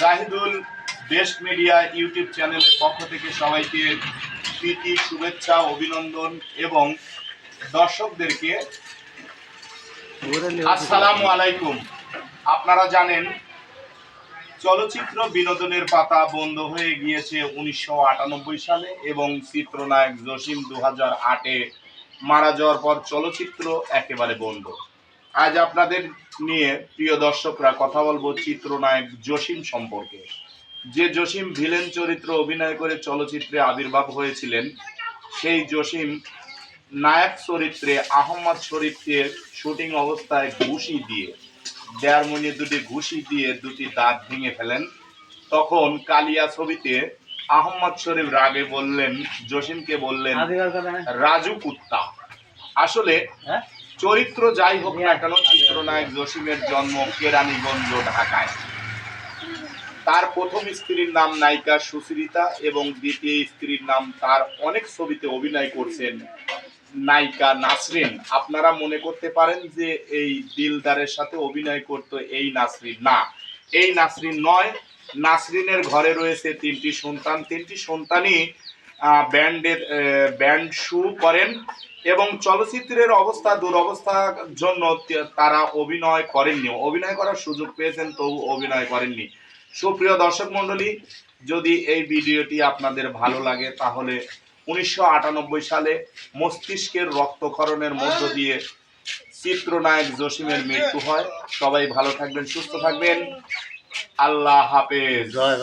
Zahidul best media YouTube চ্যানেলের পক্ষ থেকে সবাইকে প্রীতি, শুভেচ্ছা, অভিনন্দন এবং দর্শকদেরকে আসসালামু আলাইকুম। আপনারা জানেন, চলচ্চিত্র বিনোদনের পাতা বন্ধ হয়ে গিয়েছে উনিশশো আটানব্বই সালে এবং চিত্রনায়ক জসিম দু হাজার আটে মারা যাওয়ার পর চলচ্চিত্র একেবারে বন্ধ। আজ আপনাদের নিয়ে প্রিয় দর্শকরা কথা বলব চিত্রনায়ক জসিম সম্পর্কে। যে জসিম ভিলেন চরিত্র অভিনয় করে চলচ্চিত্রে আবির্ভাব হয়েছিলেন সেই জসিম নায়ক চরিত্রে আহম্মদ শরীফকে শুটিং অবস্থায় ঘুষি দিয়ে দেয়ার মনে দুটি ঘুষি দিয়ে দুটি দাঁত ভেঙে ফেলেন। তখন কালিয়া ছবিতে আহম্মদ শরীফ রাগে বললেন জসিমকে বললেন রাজু কুত্তা। আসলে হ্যাঁ? চরিত্র যাই হোক না কেন চিত্রনায়ক জসিমের জন্ম কেরানীগঞ্জ ঢাকায়। তার প্রথম স্ত্রীর নাম নায়িকা সুশ্রিতা এবং দ্বিতীয় স্ত্রীর নাম তার অনেক ছবিতে অভিনয় করছেন নায়িকা নাসরিন। আপনারা মনে করতে পারেন যে এই দিলদারের সাথে অভিনয় করতো এই নাসরিন না। এই নাসরিন নয় নাসরিনের ঘরে রয়েছে তিনটি সন্তান। তিনটি সন্তানই ব্যান্ডের ব্যান্ড শু করেন এবং চলচ্চিত্রের অবস্থা, দুরবস্থার জন্য তারা অভিনয় করেননি। অভিনয় করার সুযোগ পেয়েছেন, তবু অভিনয় করেননি। সুপ্রিয় দর্শক মণ্ডলী, যদি এই ভিডিওটি আপনাদের ভালো লাগে, তাহলে উনিশশো আটানব্বই সালে মস্তিষ্কের রক্তক্ষরণের মধ্য দিয়ে চিত্রনায়ক জসিমের মৃত্যু হয়। সবাই ভালো থাকবেন, সুস্থ থাকবেন। আল্লাহ হাফেজ।